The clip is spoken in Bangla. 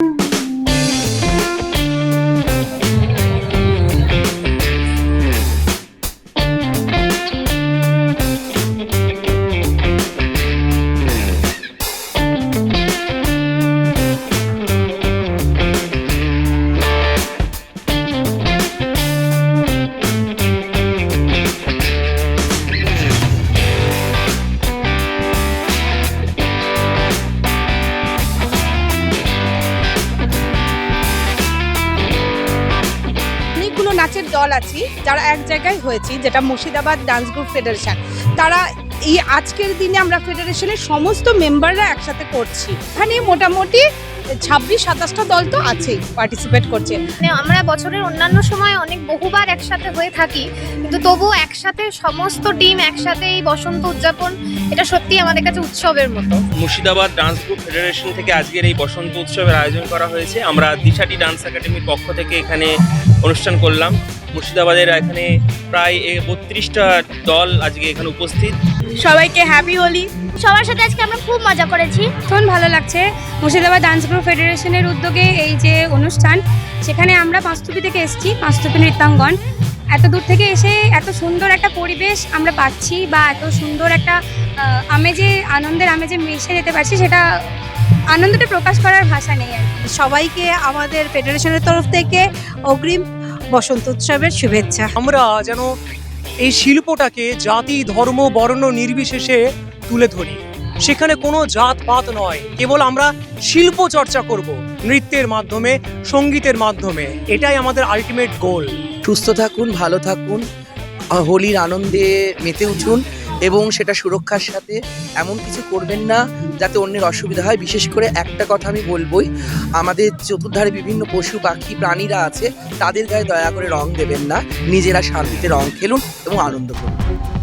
Mm-hmm. অনেকগুলো নাচের দল আছি যারা এক জায়গায় হয়েছি যেটা মুর্শিদাবাদ ডান্স গ্রুপ ফেডারেশন। তারা এই আজকের দিনে আমরা ফেডারেশনের সমস্ত মেম্বাররা একসাথে করছি। এখানে মোটামুটি ছাব্বিশ সাতাশটা দল তো আছেই পার্টিসিপেট করছে। মানে আমরা বছরের অন্যান্য সময় অনেক বহুবার একসাথে হয়ে থাকি কিন্তু তবুও একসাথে সমস্ত টিম একসাথে এই বসন্ত উদযাপন এটা সত্যি আমাদের কাছে উৎসবের মতো। মুর্শিদাবাদ ডান্স গ্রুপ ফেডারেশন থেকে আজকের এই বসন্ত উৎসবের আয়োজন করা হয়েছে। আমরা দিশাটি ডান্স একাডেমির পক্ষ থেকে এখানে অনুষ্ঠান করলাম। মুর্শিদাবাদের এখানে প্রায় বত্রিশটা দল আজকে এখানে উপস্থিত। সবাইকে হ্যাপি হোলি। সবার সাথে আজকে আমরা খুব মজা করেছি। ভীষণ ভালো লাগছে। মুর্শিদাবাদ ডান্স গ্রুপ ফেডারেশনের উদ্যোগে এই যে অনুষ্ঠান সেখানে আমরা পাঁচতুপি থেকে এসেছি পাঁচতুপি নৃত্যাঙ্গন। এত দূর থেকে এসে এত সুন্দর একটা পরিবেশ আমরা পাচ্ছি বা এত সুন্দর একটা আমেজে আনন্দের আমেজে মিশে যেতে পারছি সেটা আনন্দটা প্রকাশ করার ভাষা নেই আর সবাইকে আমাদের ফেডারেশনের তরফ থেকে অগ্রিম বসন্ত উৎসবের শুভেচ্ছা। আমরা যেন এই শিল্পটাকে জাতি, ধর্ম, বর্ণ নির্বিশেষে তুলে ধরি। সেখানে কোনো জাত পাত নয়, কেবল আমরা শিল্প চর্চা করব, নৃত্যের মাধ্যমে, সঙ্গীতের মাধ্যমে। এটাই আমাদের আলটিমেট গোল সুস্থ থাকুন, ভালো থাকুন হোলির আনন্দে মেতে উঠুন। এবং সেটা সুরক্ষার সাথে এমন কিছু করবেন না যাতে অন্যের অসুবিধা হয়। বিশেষ করে একটা কথা আমি বলবই, আমাদের চতুর্ধারে বিভিন্ন পশু, পাখি, প্রাণীরা আছে, তাদের গায়ে দয়া করে রং দেবেন না। নিজেরা শান্তিতে রং খেলুন এবং আনন্দ করুন।